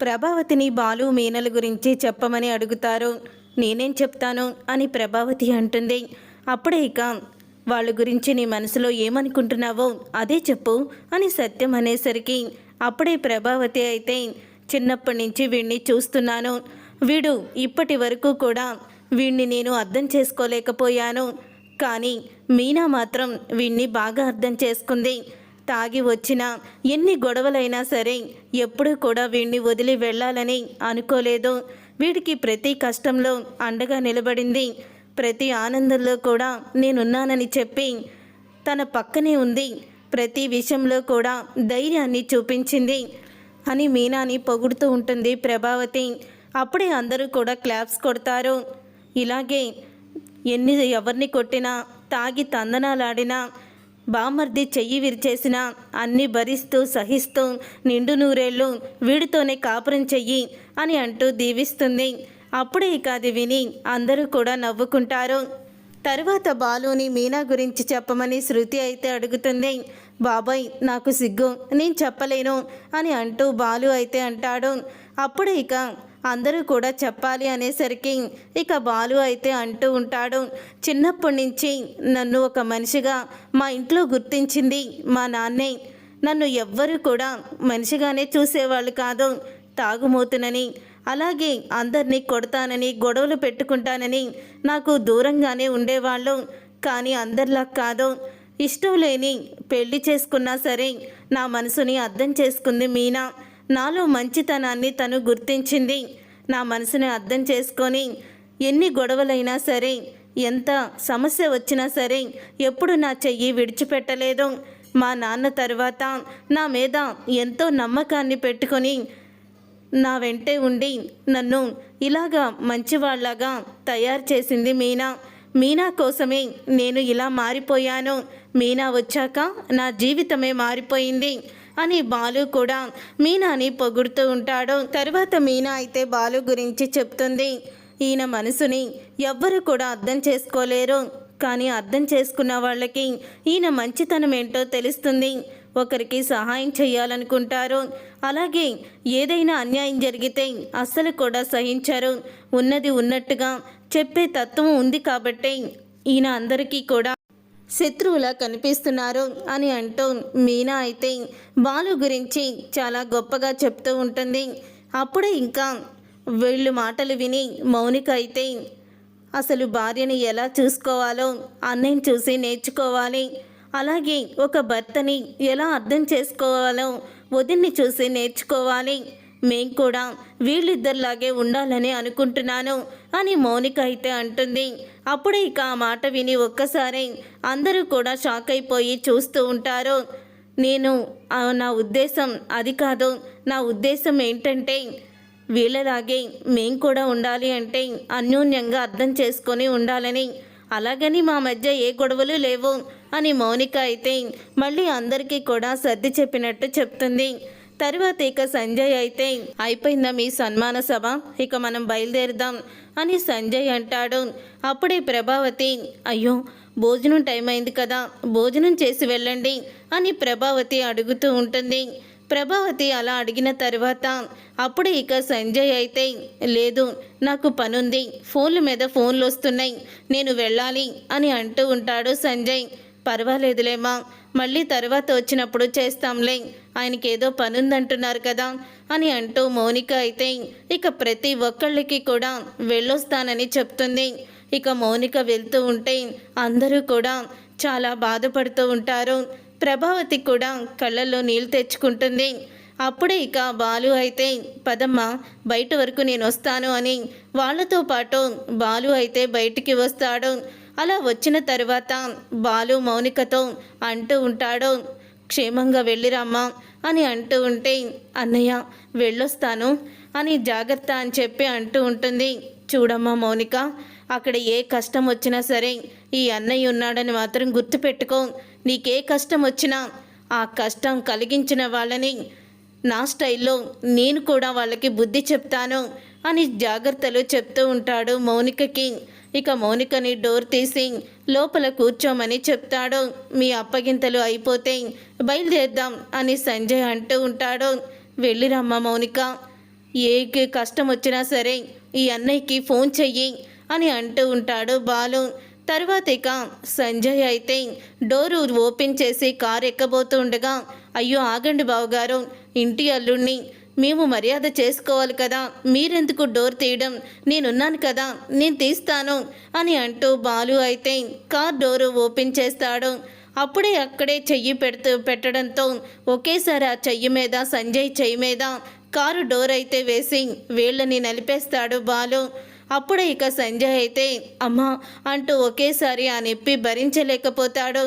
ప్రభావతిని బాలు మీనల గురించి చెప్పమని అడుగుతారు. నేనేం చెప్తాను? అని ప్రభావతి అంటుంది. అప్పుడే ఇక వాళ్ళ గురించి నీ మనసులో ఏమనుకుంటున్నావో అదే చెప్పు అని సత్యం అనేసరికి అప్పుడే ప్రభావతి అయితే చిన్నప్పటి నుంచి వీడిని చూస్తున్నాను. వీడు ఇప్పటి వరకు కూడా వీణ్ణి నేను అర్థం చేసుకోలేకపోయాను. కానీ మీనా మాత్రం వీణ్ణి బాగా అర్థం చేసుకుంది. తాగి వచ్చిన ఎన్ని గొడవలైనా సరే ఎప్పుడూ కూడా వీడిని వదిలి వెళ్ళాలని అనుకోలేదు. వీడికి ప్రతి కష్టంలో అండగా నిలబడింది. ప్రతి ఆనందంలో కూడా నేనున్నానని చెప్పి తన పక్కనే ఉంది. ప్రతి విషయంలో కూడా ధైర్యాన్ని చూపించింది అని మీనాని పొగుడుతూ ఉంటుంది ప్రభావతి. అప్పుడే అందరూ కూడా క్లాప్స్ కొడతారు. ఇలాగే ఎన్ని ఎవరిని కొట్టినా తాగి తందనాలాడినా బామర్ది చెయ్యి విరిచేసినా అన్ని భరిస్తూ సహిస్తూ నిండు నూరేళ్ళు వీడితోనే కాపురం చెయ్యి అని అంటూ దీవిస్తుంది. అప్పుడే ఇక అది విని అందరూ కూడా నవ్వుకుంటారు. తరువాత బాలుని మీనా గురించి చెప్పమని శృతి అయితే అడుగుతుంది. బాబాయ్ నాకు సిగ్గు నేను చెప్పలేను అని అంటూ బాలు అయితే అంటాడు. అప్పుడు ఇక అందరూ కూడా చెప్పాలి అనేసరికి ఇక బాలు అయితే అంటూ ఉంటాడు. చిన్నప్పటి నుంచి నన్ను ఒక మనిషిగా మా ఇంట్లో గుర్తించింది మా నాన్నే. నన్ను ఎవ్వరూ కూడా మనిషిగానే చూసేవాళ్ళు కాదు. తాగుమోతునని అలాగే అందరినీ కొడతానని గొడవలు పెట్టుకుంటానని నాకు దూరంగానే ఉండేవాళ్ళు. కానీ అందరిలా కాదు. ఇష్టం లేని పెళ్ళి చేసుకున్నా సరే నా మనసుని అర్థం చేసుకుంది మీనా. నాలో మంచితనాన్ని తను గుర్తించింది. నా మనసుని అర్థం చేసుకొని ఎన్ని గొడవలైనా సరే ఎంత సమస్య వచ్చినా సరే ఎప్పుడు నా చెయ్యి విడిచిపెట్టలేదు. మా నాన్న తర్వాత నా మీద ఎంతో నమ్మకాన్ని పెట్టుకొని నా వెంటే ఉండి నన్ను ఇలాగా మంచివాళ్ళాగా తయారు చేసింది మీనా. మీనా కోసమే నేను ఇలా మారిపోయాను. మీనా వచ్చాక నా జీవితమే మారిపోయింది. అని బాలు కూడా మీనాని పొగుడుతూ ఉంటాడు. తర్వాత మీనా అయితే బాలు గురించి చెప్తుంది. ఈయన మనసుని ఎవ్వరు కూడా అర్థం చేసుకోలేరు. కానీ అర్థం చేసుకున్న వాళ్ళకి ఈయన మంచితనం ఏంటో తెలుస్తుంది. ఒకరికి సహాయం చేయాలనుకుంటారు. అలాగే ఏదైనా అన్యాయం జరిగితే అస్సలు కూడా సహించరు. ఉన్నది ఉన్నట్టుగా చెప్పే తత్వం ఉంది కాబట్టి ఈయన అందరికీ కూడా శత్రువులా కనిపిస్తున్నారు అని అంటూ మీనా అయితే బాలు గురించి చాలా గొప్పగా చెప్తూ ఉంటుంది. అప్పుడే ఇంకా వీళ్ళు మాటలు విని మౌనిక అయితే అసలు భార్యని ఎలా చూసుకోవాలో అన్నయ్యని చూసి నేర్చుకోవాలి. అలాగే ఒక భర్తని ఎలా అర్థం చేసుకోవాలో వదిన్ని చూసి నేర్చుకోవాలి. మేం కూడా వీళ్ళిద్దరిలాగే ఉండాలని అనుకుంటున్నాను అని మౌనిక అయితే అంటుంది. అప్పుడే ఇక ఆ మాట విని ఒక్కసారి అందరూ కూడా షాక్ అయిపోయి చూస్తూ ఉంటారు. నేను నా ఉద్దేశం అది కాదు. నా ఉద్దేశం ఏంటంటే వీళ్ళలాగే మేం కూడా ఉండాలి అంటే అన్యోన్యంగా అర్థం చేసుకొని ఉండాలని. అలాగని మా మధ్య ఏ గొడవలు లేవు అని మౌనిక అయితే మళ్ళీ అందరికీ కూడా సర్ది చెప్పినట్టు చెప్తుంది. తర్వాత ఇక సంజయ్ అయితే అయిపోయిందా మీ సన్మాన సభ? ఇక మనం బయలుదేరుదాం అని సంజయ్ అంటాడు. అప్పుడే ప్రభావతి అయ్యో భోజనం టైం అయింది కదా భోజనం చేసి వెళ్ళండి అని ప్రభావతి అడుగుతూ ఉంటుంది. ప్రభావతి అలా అడిగిన తర్వాత అప్పుడే ఇక సంజయ్ అయితే లేదు నాకు పనుంది. ఫోన్ల మీద ఫోన్లు వస్తున్నాయి. నేను వెళ్ళాలి అని అంటూ ఉంటాడు సంజయ్. పర్వాలేదులేమా మళ్ళీ తర్వాత వచ్చినప్పుడు చేస్తాంలే ఆయనకి ఏదో పనుందంటున్నారు కదా అని అంటూ మౌనిక అయితే ఇక ప్రతి ఒక్కళ్ళకి కూడా వెళ్ళొస్తానని చెప్తుంది. ఇక మౌనిక వెళ్తూ ఉంటే అందరూ కూడా చాలా బాధపడుతూ ఉంటారు. ప్రభావతి కూడా కళ్ళల్లో నీళ్ళు తెచ్చుకుంటుంది. అప్పుడే ఇక బాలు అయితే పదమ్మ బయట వరకు నేను వస్తాను అని వాళ్ళతో పాటు బాలు అయితే బయటికి వస్తాడు. అలా వచ్చిన తర్వాత బాలు మౌనికతో అంటూ ఉంటాడు క్షేమంగా వెళ్ళిరమ్మా అని అంటూ ఉంటే అన్నయ్య వెళ్ళొస్తాను అని జాగ్రత్త అని చెప్పి అంటూ ఉంటుంది. చూడమ్మా మౌనిక అక్కడ ఏ కష్టం వచ్చినా సరే ఈ అన్నయ్య ఉన్నాడని మాత్రం గుర్తుపెట్టుకో. నీకే కష్టం వచ్చినా ఆ కష్టం కలిగించిన వాళ్ళని నా స్టైల్లో నేను కూడా వాళ్ళకి బుద్ధి చెప్తాను అని జాగ్రత్తలు చెప్తూ ఉంటాడు మౌనికకి. ఇక మౌనికని డోర్ తీసి లోపల కూర్చోమని చెప్తాడు. మీ అప్పగింతలు అయిపోతే బయలుదేద్దాం అని సంజయ్ అంటూ ఉంటాడు. వెళ్ళిరమ్మ మౌనిక ఏ కష్టం వచ్చినా సరే ఈ అన్నయ్యకి ఫోన్ చెయ్యి అని అంటూ ఉంటాడు బాలు. తర్వాత ఇక సంజయ్ అయితే డోరు ఓపెన్ చేసి కారు ఎక్కబోతూ ఉండగా అయ్యో ఆగండి బావగారు. ఇంటి అల్లుడిని మేము మర్యాద చేసుకోవాలి కదా. మీరెందుకు డోర్ తీయడం? నేనున్నాను కదా. నేను తీస్తాను అని అంటూ బాలు అయితే కార్ డోరు ఓపెన్ చేస్తాడు. అప్పుడే అక్కడే చెయ్యి పెడుతూ పెట్టడంతో ఒకేసారి ఆ చెయ్యి మీద సంజయ్ చెయ్యి మీద కారు డోర్ అయితే వేసి వీళ్ళని నలిపేస్తాడు బాలు. అప్పుడే ఇక సంజయ్ అయితే అమ్మా అంటూ ఒకేసారి ఆ నొప్పి భరించలేకపోతాడు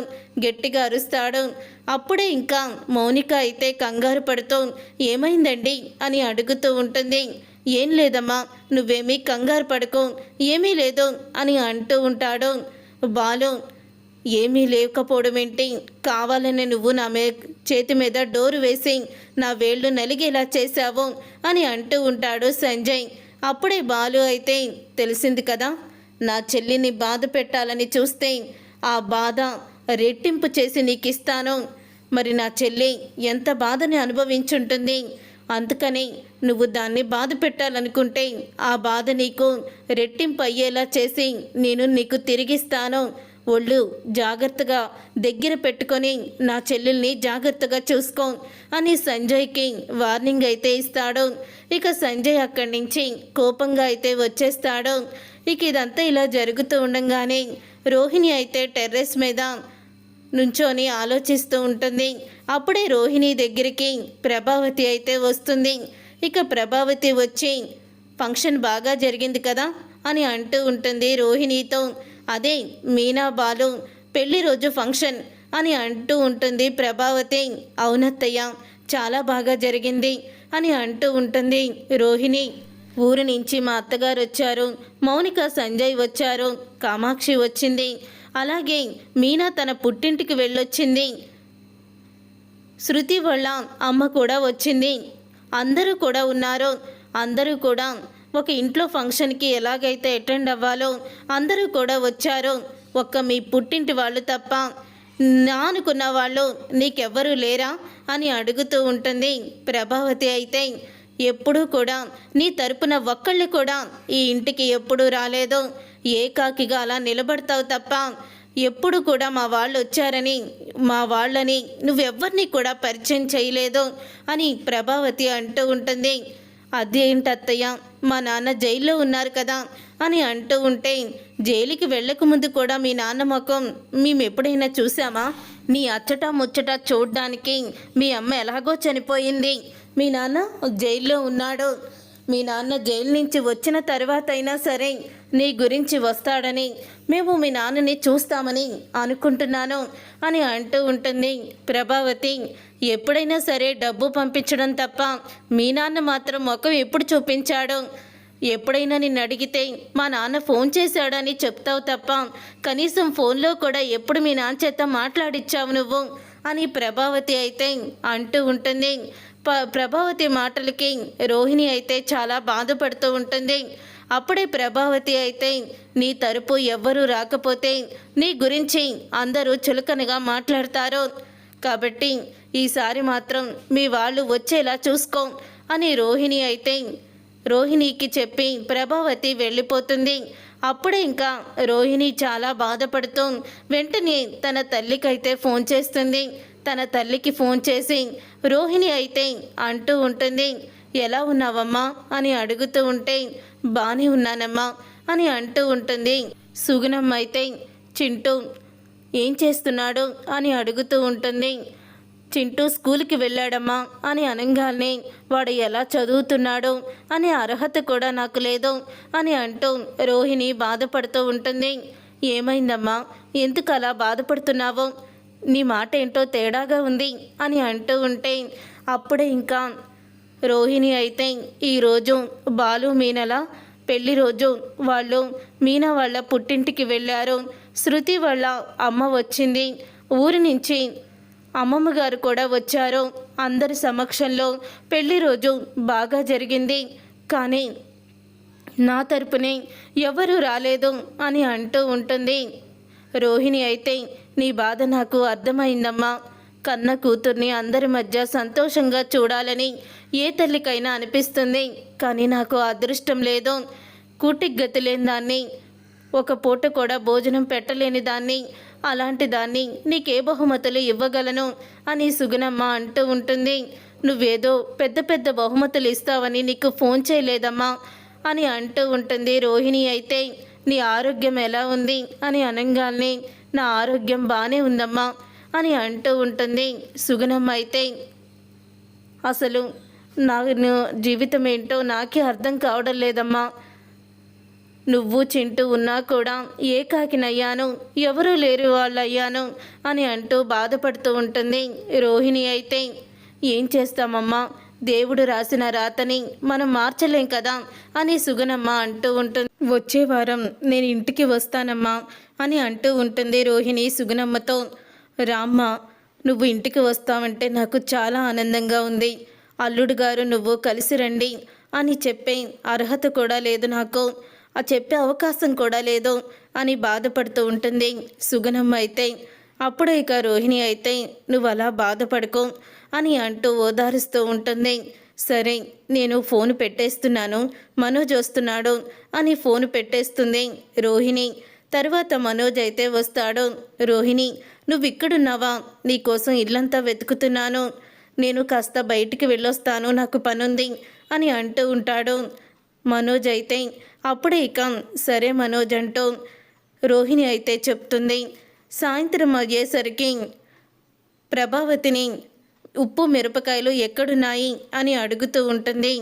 గట్టిగా అరుస్తాడు. అప్పుడే ఇంకా మౌనిక అయితే కంగారు పడుతూ ఏమైందండి? అని అడుగుతూ ఉంటుంది. ఏం లేదమ్మా నువ్వేమీ కంగారు పడుకో ఏమీ లేదు అని అంటూ ఉంటాడు. బాలు ఏమీ లేకపోవడమేంటి కావాలని నువ్వు నా మే చేతి మీద డోరు వేసి నా వేళ్ళు నలిగేలా చేశావు అని అంటూ ఉంటాడు సంజయ్. అప్పుడే బాలు అయితే తెలిసింది కదా నా చెల్లిని బాధ పెట్టాలని చూస్తే ఆ బాధ రెట్టింపు చేసి నీకు ఇస్తాను మరి నా చెల్లి ఎంత బాధని అనుభవించుంటుంది? అందుకని నువ్వు దాన్ని బాధ పెట్టాలనుకుంటే ఆ బాధ నీకు రెట్టింపు అయ్యేలా చేసి నేను నీకు తిరిగిస్తాను. ఒళ్ళు జాగ్రత్తగా దగ్గర పెట్టుకొని నా చెల్లెల్ని జాగ్రత్తగా చూసుకో అని సంజయ్కి వార్నింగ్ అయితే ఇస్తాడు. ఇక సంజయ్ అక్కడి నుంచి కోపంగా అయితే వచ్చేస్తాడు. ఇక ఇదంతా ఇలా జరుగుతూ ఉండగానే రోహిణి అయితే టెర్రస్ మీద నుంచొని ఆలోచిస్తూ ఉంటుంది. అప్పుడే రోహిణి దగ్గరికి ప్రభావతి అయితే వస్తుంది. ఇక ప్రభావతి వచ్చి ఫంక్షన్ బాగా జరిగింది కదా అని అంటూ ఉంటుంది రోహిణితో. అదే మీనా బాలు పెళ్ళి రోజు ఫంక్షన్ అని అంటూ ఉంటుంది ప్రభావతి. అవునత్తయ్య చాలా బాగా జరిగింది అని అంటూ ఉంటుంది రోహిణి. ఊరు నుంచి మా అత్తగారు వచ్చారు. మౌనిక సంజయ్ వచ్చారు. కామాక్షి వచ్చింది. అలాగే మీనా తన పుట్టింటికి వెళ్ళొచ్చింది. శృతి వాళ్ళ అమ్మ కూడా వచ్చింది. అందరూ కూడా ఉన్నారు. అందరూ కూడా ఒక ఇంట్లో ఫంక్షన్కి ఎలాగైతే అటెండ్ అవ్వాలో అందరూ కూడా వచ్చారు. ఒక్క మీ పుట్టింటి వాళ్ళు తప్ప నా అనుకున్న వాళ్ళు నీకెవ్వరూ లేరా? అని అడుగుతూ ఉంటుంది ప్రభావతి అయితే. ఎప్పుడూ కూడా నీ తరపున ఒక్కళ్ళు కూడా ఈ ఇంటికి ఎప్పుడూ రాలేదు. ఏకాకిగా అలా నిలబడతావు తప్ప ఎప్పుడు కూడా మా వాళ్ళు వచ్చారని మా వాళ్ళని నువ్వెవ్వరిని కూడా పరిచయం చేయలేదు అని ప్రభావతి అంటూ ఉంటుంది. అదేంటత్తయ్య? మా నాన్న జైల్లో ఉన్నారు కదా అని అంటూ ఉంటే జైలుకి వెళ్ళకముందు కూడా మీ నాన్న ముఖం మేము ఎప్పుడైనా చూసామా నీ అచ్చట ముచ్చట చూడ్డానికి మీ అమ్మ ఎలాగో చనిపోయింది. మీ నాన్న జైల్లో ఉన్నాడు. మీ నాన్న జైలు నుంచి వచ్చిన తర్వాత అయినా సరే నీ గురించి వస్తాడని మేము మీ నాన్నని చూస్తామని అనుకుంటున్నాను అని అంటూ ఉంటుంది ప్రభావతి. ఎప్పుడైనా సరే డబ్బు పంపించడం తప్ప మీ నాన్న మాత్రం ముఖం ఎప్పుడు చూపించాడు? ఎప్పుడైనా నిన్ను అడిగితే మా నాన్న ఫోన్ చేశాడని చెప్తావు తప్ప కనీసం ఫోన్లో కూడా ఎప్పుడు మీ నాన్న చేత మాట్లాడిచ్చావు నువ్వు? అని ప్రభావతి అయితే అంటూ ఉంటుంది. ప ప్రభావతి మాటలకి రోహిణి అయితే చాలా బాధపడుతూ ఉంటుంది. అప్పుడే ప్రభావతి అయితే నీ తరపు ఎవ్వరూ రాకపోతే నీ గురించి అందరూ చులకనగా మాట్లాడతారు. కాబట్టి ఈసారి మాత్రం మీ వాళ్ళు వచ్చేలా చూసుకో అని రోహిణి అయితే రోహిణికి చెప్పి ప్రభావతి వెళ్ళిపోతుంది. అప్పుడే ఇంకా రోహిణి చాలా బాధపడుతూ వెంటనే తన తల్లికైతే ఫోన్ చేస్తుంది. తన తల్లికి ఫోన్ చేసి రోహిణి అయితే అంటూ ఉంటుంది ఎలా ఉన్నావమ్మా? అని అడుగుతూ ఉంటే బాగానే ఉన్నానమ్మా అని అంటూ ఉంటుంది. సుగుణమ్మ అయితే చింటూ ఏం చేస్తున్నాడు అని అడుగుతూ ఉంటుంది. చింటూ స్కూల్కి వెళ్ళాడమ్మా అని అనగానే వాడు ఎలా చదువుతున్నాడు? అనే అర్హత కూడా నాకు లేదు అని అంటూ రోహిణి బాధపడుతూ ఉంటుంది. ఏమైందమ్మా? ఎందుకు అలా బాధపడుతున్నావు? నీ మాట ఏంటో తేడాగా ఉంది అని అంటూ ఉంటే అప్పుడే ఇంకా రోహిణి అయితే ఈరోజు బాలు మీనల పెళ్ళి రోజు వాళ్ళు మీనా వాళ్ళ పుట్టింటికి వెళ్ళారు. శృతి వల్ల అమ్మ వచ్చింది. ఊరి నుంచి అమ్మమ్మ గారు కూడా వచ్చారు. అందరి సమక్షంలో పెళ్ళి రోజు బాగా జరిగింది. కానీ నా తరపునే ఎవరు రాలేదు అని అంటూ ఉంటుంది. రోహిణి అయితే నీ బాధ నాకు అర్థమైందమ్మా. కన్న కూతుర్ని అందరి మధ్య సంతోషంగా చూడాలని ఏ తల్లికైనా అనిపిస్తుంది. కానీ నాకు అదృష్టం లేదు. కూటికి గతిలేని దాన్ని ఒక పూట కూడా భోజనం పెట్టలేని దాన్ని అలాంటి దాన్ని నీకే బహుమతులు ఇవ్వగలను అని సుగుణమ్మ అంటూ ఉంటుంది. నువ్వేదో పెద్ద పెద్ద బహుమతులు ఇస్తావని నీకు ఫోన్ చేయలేదమ్మా అని అంటూ ఉంటుంది రోహిణి అయితే. నీ ఆరోగ్యం ఎలా ఉంది అని అనగానే నా ఆరోగ్యం బాగానే ఉందమ్మా అని అంటూ ఉంటుంది సుగుణమ్మ అయితే. అసలు నా జీవితం ఏంటో నాకే అర్థం కావడం లేదమ్మా. నువ్వు చింటూ ఉన్నా కూడా ఏకాకినయ్యాను ఎవరూ లేరు వాళ్ళయ్యాను అని అంటూ బాధపడుతూ ఉంటుంది రోహిణి అయితే. ఏం చేస్తామమ్మా? దేవుడు రాసిన రాతని మనం మార్చలేం కదా అని సుగనమ్మ అంటూ ఉంటుంది. వచ్చే వారం నేను ఇంటికి వస్తానమ్మా అని అంటూ ఉంటుంది రోహిణి సుగనమ్మతో రామ్మ నువ్వు ఇంటికి వస్తావంటే నాకు చాలా ఆనందంగా ఉంది. అల్లుడు గారు నువ్వు కలిసి రండి అని చెప్పే అర్హత కూడా లేదు నాకు. ఆ చెప్పే అవకాశం కూడా లేదు అని బాధపడుతూ ఉంటుంది సుగనమ్మ అయితే. అప్పుడు ఇక రోహిణి అయితే నువ్వు అలా బాధపడుకో అని అంటూ ఓదారుస్తూ ఉంటుంది. సరే నేను ఫోన్ పెట్టేస్తున్నాను మనోజ్ వస్తున్నాడు అని ఫోన్ పెట్టేస్తుంది రోహిణి. తర్వాత మనోజ్ అయితే వస్తాడు. రోహిణి నువ్వు ఇక్కడున్నావా? నీకోసం ఇల్లంతా వెతుకుతున్నాను. నేను కాస్త బయటికి వెళ్ళొస్తాను నాకు పనుంది అని అంటూ ఉంటాడు. మనోజ్ అయితే అప్పుడే ఇక సరే మనోజ్ అంటూ రోహిణి అయితే చెప్తుంది. సాయంత్రం అయ్యేసరికి ప్రభావతిని ఉప్పు మిరపకాయలు ఎక్కడున్నాయి? అని అడుగుతూ ఉంటుంది.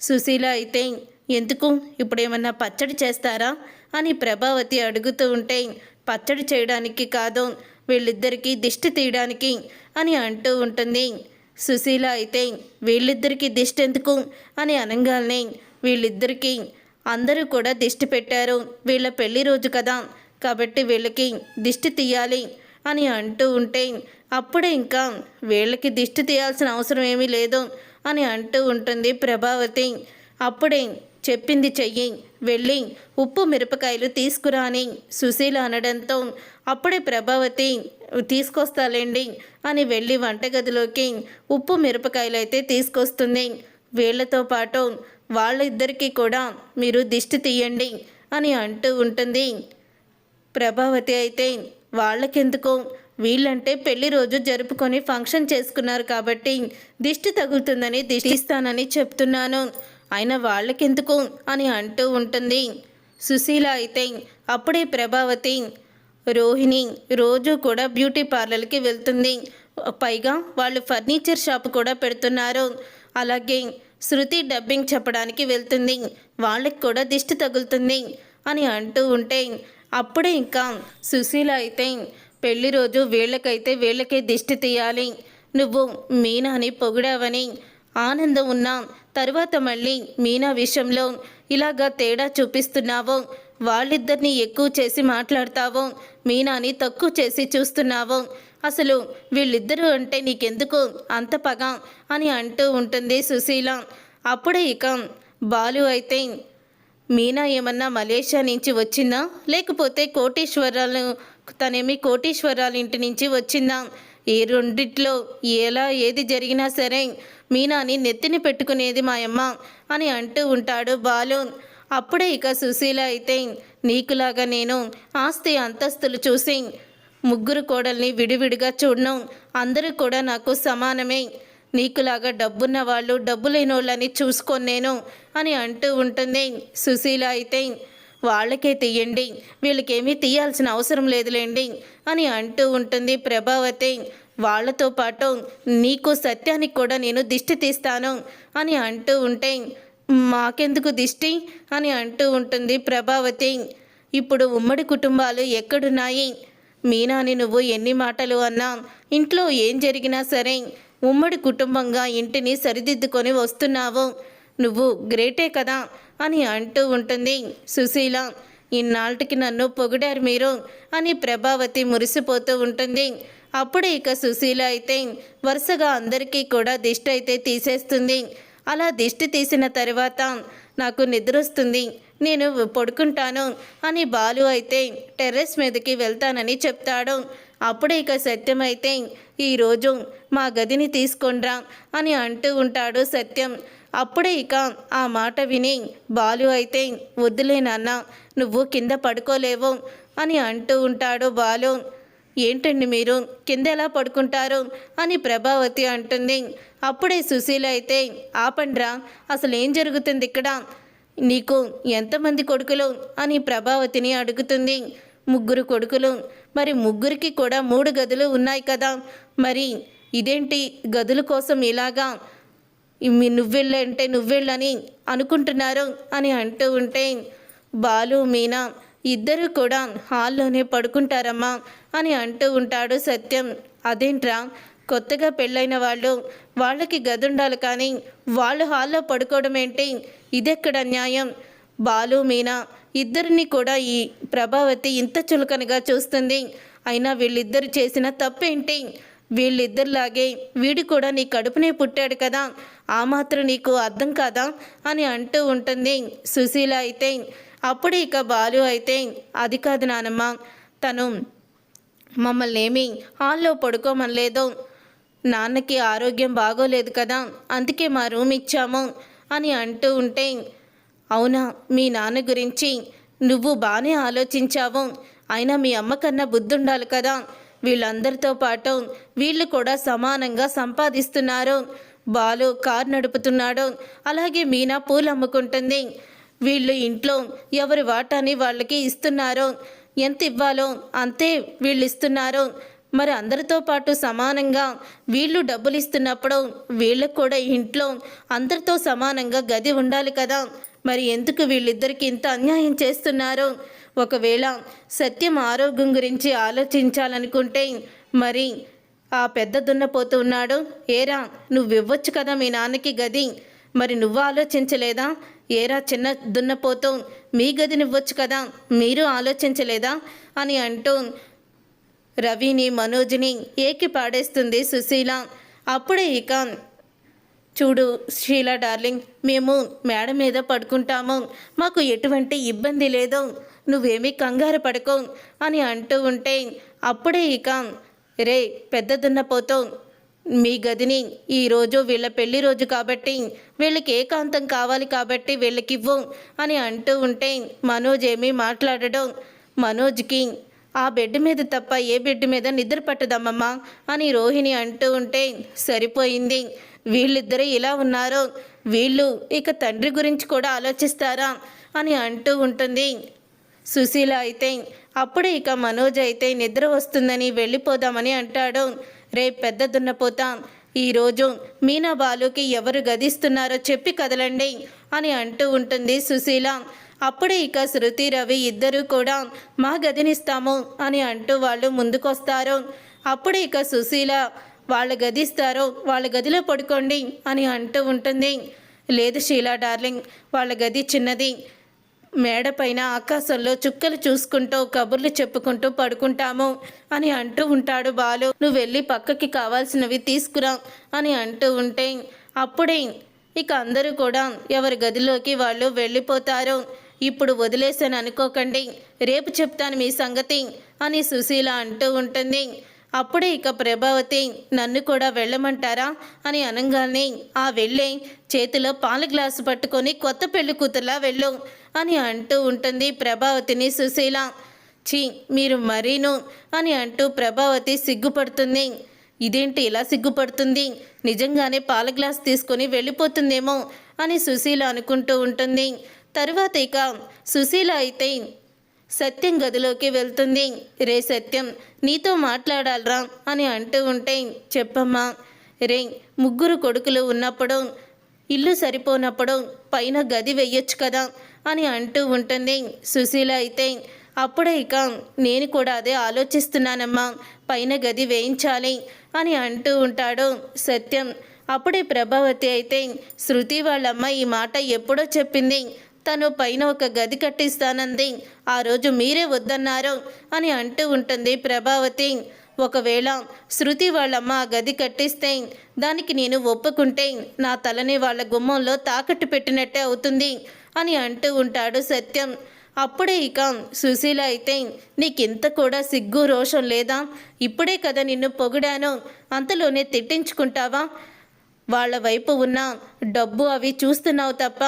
సుశీల అయితే ఎందుకు? ఇప్పుడేమన్నా పచ్చడి చేస్తారా? అని ప్రభావతి అడుగుతూ ఉంటే పచ్చడి చేయడానికి కాదు వీళ్ళిద్దరికీ దిష్టి తీయడానికి అని అంటూ ఉంటుంది. సుశీల అయితే వీళ్ళిద్దరికీ దిష్టి ఎందుకు? అని అనగానే వీళ్ళిద్దరికీ అందరూ కూడా దిష్టి పెట్టారు. వీళ్ళ పెళ్ళి రోజు కదా కాబట్టి వీళ్ళకి దిష్టి తీయాలి అని అంటూ ఉంటే అప్పుడే ఇంకా వీళ్ళకి దిష్టి తీయాల్సిన అవసరం ఏమీ లేదు అని అంటూ ఉంటుంది ప్రభావతి. అప్పుడే చెప్పింది చెయ్యి వెళ్ళి ఉప్పు మిరపకాయలు తీసుకురా అని సుశీల అనడంతో అప్పుడే ప్రభావతి తీసుకొస్తాలేండి అని వెళ్ళి వంటగదిలోకి ఉప్పు మిరపకాయలు అయితే తీసుకొస్తుంది. వీళ్ళతో పాటు వాళ్ళిద్దరికీ కూడా మీరు దిష్టి తీయండి అని అంటూ ఉంటుంది. ప్రభావతి అయితే వాళ్ళకెందుకో? వీళ్ళంటే పెళ్ళి రోజు జరుపుకొని ఫంక్షన్ చేసుకున్నారు కాబట్టి దిష్టి తగులుతుందని దిష్టిస్తానని చెప్తున్నాను. అయినా వాళ్ళకెందుకు? అని అంటూ ఉంటుంది. సుశీల అయితే అప్పుడే ప్రభావతి రోహిణి రోజు కూడా బ్యూటీ పార్లర్కి వెళ్తుంది. పైగా వాళ్ళు ఫర్నిచర్ షాప్ కూడా పెడుతున్నారు. అలాగే శృతి డబ్బింగ్ చెప్పడానికి వెళ్తుంది. వాళ్ళకి కూడా దిష్టి తగులుతుంది అని అంటూ ఉంటే అప్పుడే ఇంకా సుశీల అయితే పెళ్ళి రోజు వీళ్ళకైతే వీళ్ళకే దిష్టి తీయాలి. నువ్వు మీనాని పొగిడావని ఆనందం ఉన్నా తర్వాత మళ్ళీ మీనా విషయంలో ఇలాగా తేడా చూపిస్తున్నావో. వాళ్ళిద్దరిని ఎక్కువ చేసి మాట్లాడతావో. మీనాని తక్కువ చేసి చూస్తున్నావో. అసలు వీళ్ళిద్దరూ అంటే నీకెందుకు అంత పగ అని అంటూ ఉంటుంది సుశీల. అప్పుడే ఇక బాలు అయితే మీనా ఏమన్నా మలేషియా నుంచి వచ్చిందా? లేకపోతే కోటేశ్వరాలు తనేమి కోటేశ్వరాల ఇంటి నుంచి వచ్చిందా? ఈ రెండిట్లో ఎలా ఏది జరిగినా సరే మీనాని నెత్తిని పెట్టుకునేది మా అమ్మ అని అంటూ ఉంటాడు బాలు. అప్పుడే ఇక సుశీల అయితే నీకులాగా నేను ఆస్తి అంతస్తులు చూసి ముగ్గురు కోడల్ని విడివిడిగా చూడను అందరూ కూడా నాకు సమానమే. నీకులాగా డబ్బున్న వాళ్ళు డబ్బు లేనోళ్ళని చూసుకొని నేను అని అంటూ ఉంటుంది సుశీల అయితే. వాళ్ళకే తీయండి. వీళ్ళకేమీ తీయాల్సిన అవసరం లేదులేండి అని అంటూ ఉంటుంది ప్రభావతి. వాళ్ళతో పాటు నీకు సత్యానికి కూడా నేను దిష్టి తీస్తాను అని అంటూ ఉంటే మాకెందుకు దిష్టి? అని అంటూ ఉంటుంది ప్రభావతి. ఇప్పుడు ఉమ్మడి కుటుంబాలు ఎక్కడున్నాయి? మీనాని నువ్వు ఎన్ని మాటలు అన్నా ఇంట్లో ఏం జరిగినా సరే ఉమ్మడి కుటుంబంగా ఇంటిని సరిదిద్దుకొని వస్తున్నావు. నువ్వు గ్రేటే కదా అని అంటూ ఉంటుంది. సుశీల ఇన్నాళ్ళకి నన్ను పొగిడారు మీరు అని ప్రభావతి మురిసిపోతూ ఉంటుంది. అప్పుడే ఇక సుశీల అయితే వరుసగా అందరికీ కూడా దిష్టి అయితే తీసేస్తుంది. అలా దిష్టి తీసిన తర్వాత నాకు నిద్రొస్తుంది. నేను పడుకుంటాను అని బాలు అయితే టెర్రస్ మీదకి వెళ్తానని చెప్తాడు. అప్పుడే ఇక సత్యం అయితే ఈరోజు మా గదిని తీసుకొనిరా అని అంటూ ఉంటాడు సత్యం. అప్పుడే ఇక ఆ మాట విని బాలు అయితే వద్దులే నాన్న నువ్వు కింద పడుకోలేవు అని అంటూ ఉంటాడు బాలు. ఏంటండి మీరు కింద ఎలా పడుకుంటారు? అని ప్రభావతి అంటుంది. అప్పుడే సుశీల అయితే ఆపండ్రా అసలు ఏం జరుగుతుంది ఇక్కడ? నీకు ఎంతమంది కొడుకులు అని ప్రభావతిని అడుగుతుంది. ముగ్గురు కొడుకులు. మరి ముగ్గురికి కూడా మూడు గదులు ఉన్నాయి కదా. మరి ఇదేంటి గదుల కోసం ఇలాగా మీ నువ్వెళ్ళంటే నువ్వెళ్ళని అనుకుంటున్నారు అని అంటూ ఉంటే బాలు మీనా ఇద్దరు కూడా హాల్లోనే పడుకుంటారమ్మా అని అంటూ ఉంటాడు సత్యం. అదేంట్రా? కొత్తగా పెళ్ళైన వాళ్ళు వాళ్ళకి గది ఉండాలి కానీ వాళ్ళు హాల్లో పడుకోవడం ఏంటి? ఇదెక్కడ న్యాయం? బాలు మీనా ఇద్దరిని కూడా ఈ ప్రభావతి ఇంత చులకనగా చూస్తుంది. అయినా వీళ్ళిద్దరు చేసిన తప్పేంటి? వీళ్ళిద్దరిలాగే వీడు కూడా నీ కడుపునే పుట్టాడు కదా. ఆ మాత్రం నీకు అర్థం కాదా? అని అంటూ ఉంటుంది సుశీల అయితే. అప్పుడు ఇక బాలు అయితే అది కాదు నానమ్మ తను మమ్మల్ని ఏమీ హాల్లో పడుకోమనలేదు. నాన్నకి ఆరోగ్యం బాగోలేదు కదా. అందుకే మా రూమ్ ఇచ్చాము. అని అంటూ ఉంటే అవునా మీ నాన్న గురించి నువ్వు బాగానే ఆలోచించావు. అయినా మీ అమ్మ కన్నా బుద్ధి ఉండాలి కదా. వీళ్ళందరితో పాటు వీళ్ళు కూడా సమానంగా సంపాదిస్తున్నారు. బాలు కారు నడుపుతున్నాడు. అలాగే మీనా పూలు అమ్ముకుంటుంది. వీళ్ళు ఇంట్లో ఎవరి వాటాని వాళ్ళకి ఇస్తున్నారు. ఎంత ఇవ్వాలో అంతే వీళ్ళు ఇస్తున్నారు. మరి అందరితో పాటు సమానంగా వీళ్ళు డబ్బులు ఇస్తున్నప్పుడు వీళ్ళకు కూడా ఇంట్లో అందరితో సమానంగా గది ఉండాలి కదా. మరి ఎందుకు వీళ్ళిద్దరికి ఇంత అన్యాయం చేస్తున్నారు? ఒకవేళ సత్యం ఆరోగ్యం గురించి ఆలోచించాలనుకుంటే మరి ఆ పెద్ద దున్నపోతూ ఉన్నాడు. ఏరా నువ్వు ఇవ్వచ్చు కదా మీ నాన్నకి గది. మరి నువ్వు ఆలోచించలేదా? ఏరా చిన్న దున్నపోతూ మీ గదినివ్వచ్చు కదా. మీరు ఆలోచించలేదా? అని అంటూ రవిని మనోజ్ని ఏకి పాడేస్తుంది సుశీల. అప్పుడే ఇక చూడు షీల డార్లింగ్ మేము మేడ మీద పడుకుంటాము. మాకు ఎటువంటి ఇబ్బంది లేదు. నువ్వేమీ కంగారు పడకు అని అంటూ ఉంటే అప్పుడే ఇక రే పెద్ద దున్నపోతూ మీ గదిని ఈరోజు వీళ్ళ పెళ్ళి రోజు కాబట్టి వీళ్ళకి ఏకాంతం కావాలి కాబట్టి వీళ్ళకివ్వు అని అంటూ ఉంటే మనోజ్ ఏమీ మాట్లాడడం. మనోజ్కి ఆ బెడ్ మీద తప్ప ఏ బెడ్ మీద నిద్ర పట్టదమ్మమ్మా అని రోహిణి అంటూ ఉంటే సరిపోయింది. వీళ్ళిద్దరూ ఇలా ఉన్నారు. వీళ్ళు ఇక తండ్రి గురించి కూడా ఆలోచిస్తారా అని అంటూ ఉంటుంది. సుశీల అయితే అప్పుడే ఇక మనోజ్ అయితే నిద్ర వస్తుందని వెళ్ళిపోదామని అంటాడు. రేపు పెద్ద దున్నపోతాం. ఈరోజు మీనా బాలుకి ఎవరు గదిస్తున్నారో చెప్పి కదలండి అని అంటూ ఉంటుంది సుశీల. అప్పుడే ఇక శృతి రవి ఇద్దరూ కూడా మా గదినిస్తాము అని అంటూ వాళ్ళు ముందుకొస్తారు. అప్పుడే ఇక సుశీల వాళ్ళ గదిస్తారో వాళ్ళ గదిలో పడుకోండి అని అంటూ ఉంటుంది. లేదు షీలా డార్లింగ్ వాళ్ళ గది చిన్నది. మేడ పైన ఆకాశంలో చుక్కలు చూసుకుంటూ కబుర్లు చెప్పుకుంటూ పడుకుంటాము అని అంటూ ఉంటాడు బాలు. నువ్వు వెళ్ళి పక్కకి కావాల్సినవి తీసుకురా అని అంటూ ఉంటే అప్పుడే ఇక అందరూ కూడా ఎవరి గదిలోకి వాళ్ళు వెళ్ళిపోతారు. ఇప్పుడు వదిలేసాను అనుకోకండి. రేపు చెప్తాను మీ సంగతి అని సుశీల అంటూ ఉంటుంది. అప్పుడే ఇక ప్రభావతి నన్ను కూడా వెళ్ళమంటారా? అని అనగానే ఆ వెళ్ళే. చేతిలో పాల గ్లాసు పట్టుకొని కొత్త పెళ్ళి కూతుర్లా వెళ్ళు అని అంటూ ఉంటుంది ప్రభావతిని సుశీల. ఛీ మీరు మరీను అని అంటూ ప్రభావతి సిగ్గుపడుతుంది. ఇదేంటి ఇలా సిగ్గుపడుతుంది? నిజంగానే పాల గ్లాస్ తీసుకొని వెళ్ళిపోతుందేమో అని సుశీల అనుకుంటూ ఉంటుంది. తరువాత ఇక సుశీల అయితే సత్యం గదిలోకి వెళ్తుంది. రే సత్యం నీతో మాట్లాడాలరా అని అంటూ ఉంటే చెప్పమ్మా రే ముగ్గురు కొడుకులు ఉన్నప్పుడు ఇల్లు సరిపోనప్పుడు పైన గది వెయ్యొచ్చు కదా అని అంటూ ఉంటుంది సుశీల అయితే. అప్పుడే ఇక నేను కూడా అదే ఆలోచిస్తున్నానమ్మా పైన గది వేయించాలి అని అంటూ ఉంటాడు సత్యం. అప్పుడే ప్రభావతి అయితే శృతి వాళ్ళమ్మ ఈ మాట ఎప్పుడో చెప్పింది. తను పైన ఒక గది కట్టిస్తానంది. ఆ రోజు మీరే వద్దన్నారు అని అంటూ ఉంటుంది ప్రభావతి. ఒకవేళ శృతి వాళ్ళమ్మ ఆ గది కట్టిస్తే దానికి నేను ఒప్పుకుంటే నా తలని వాళ్ళ గుమ్మంలో తాకట్టు పెట్టినట్టే అవుతుంది అని అంటూ ఉంటాడు సత్యం. అప్పుడే ఇక సుశీల అయితే నీకింత కూడా సిగ్గు రోషం లేదా? ఇప్పుడే కదా నిన్ను పొగిడాను. అంతలోనే తిట్టించుకుంటావా? వాళ్ళ వైపు ఉన్న డబ్బు అవి చూస్తున్నావు తప్ప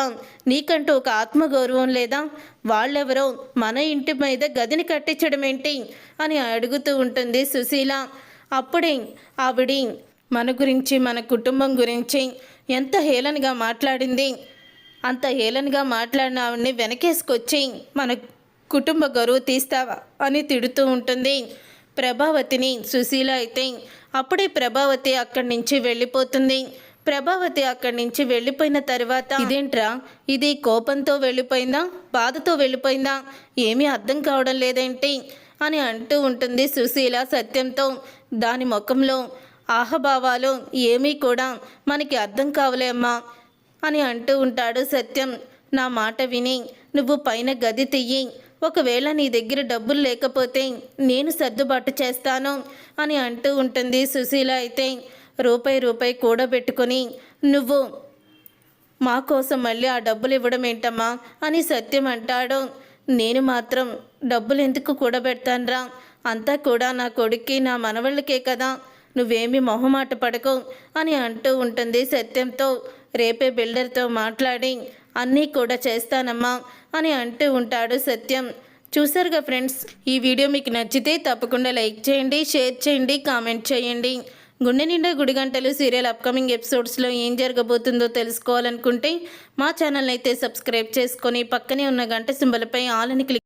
నీకంటూ ఒక ఆత్మగౌరవం లేదా? వాళ్ళెవరో మన ఇంటి మీద గదిని కట్టించడం ఏంటి? అని అడుగుతూ ఉంటుంది సుశీల. అప్పుడే ఆవిడి మన గురించి మన కుటుంబం గురించి ఎంత హేళనగా మాట్లాడింది. అంత హేళనగా మాట్లాడిన ఆవిడ్ని వెనకేసుకొచ్చి మన కుటుంబ గరువు తీస్తావా? అని తిడుతూ ఉంటుంది ప్రభావతిని. సుశీల అయితే అప్పుడే ప్రభావతి అక్కడి నుంచి వెళ్ళిపోతుంది. ప్రభావతి అక్కడి నుంచి వెళ్ళిపోయిన తర్వాత ఇదేంట్రా? ఇది కోపంతో వెళ్ళిపోయిందా? బాధతో వెళ్ళిపోయిందా? ఏమీ అర్థం కావడం లేదేంటి? అని అంటూ ఉంటుంది సుశీల సత్యంతో. దాని ముఖంలో ఆహభావాలు ఏమీ కూడా మనకి అర్థం కావలేమ్మా అని అంటూ ఉంటాడు సత్యం. నా మాట విని నువ్వు పైన గది తియ్యి. ఒకవేళ నీ దగ్గర డబ్బులు లేకపోతే నేను సర్దుబాటు చేస్తాను అని అంటూ ఉంటుంది సుశీల అయితే. రూపాయి రూపాయి కూడబెట్టుకుని నువ్వు మా కోసం మళ్ళీ ఆ డబ్బులు ఇవ్వడం ఏంటమ్మా అని సత్యం అంటాడు. నేను మాత్రం డబ్బులు ఎందుకు కూడబెడతానురా? అంతా కూడా నా కొడుక్కి నా మనవళ్ళకే కదా. నువ్వేమీ మొహమాట పడకు అని అంటూ ఉంటుంది సత్యంతో. రేపే బిల్డర్తో మాట్లాడి అన్నీ కూడా చేస్తానమ్మా అని అంటూ ఉంటాడు సత్యం. చూసారుగా ఫ్రెండ్స్ ఈ వీడియో మీకు నచ్చితే తప్పకుండా లైక్ చేయండి షేర్ చేయండి కామెంట్ చేయండి. గుండె నిండా గుడి గంటలు సీరియల్ అప్కమింగ్ ఎపిసోడ్స్లో ఏం జరగబోతుందో తెలుసుకోవాలనుకుంటే మా ఛానల్ అయితే సబ్స్క్రైబ్ చేసుకొని పక్కనే ఉన్న గంట సింబలపై ఆల్ అని క్లిక్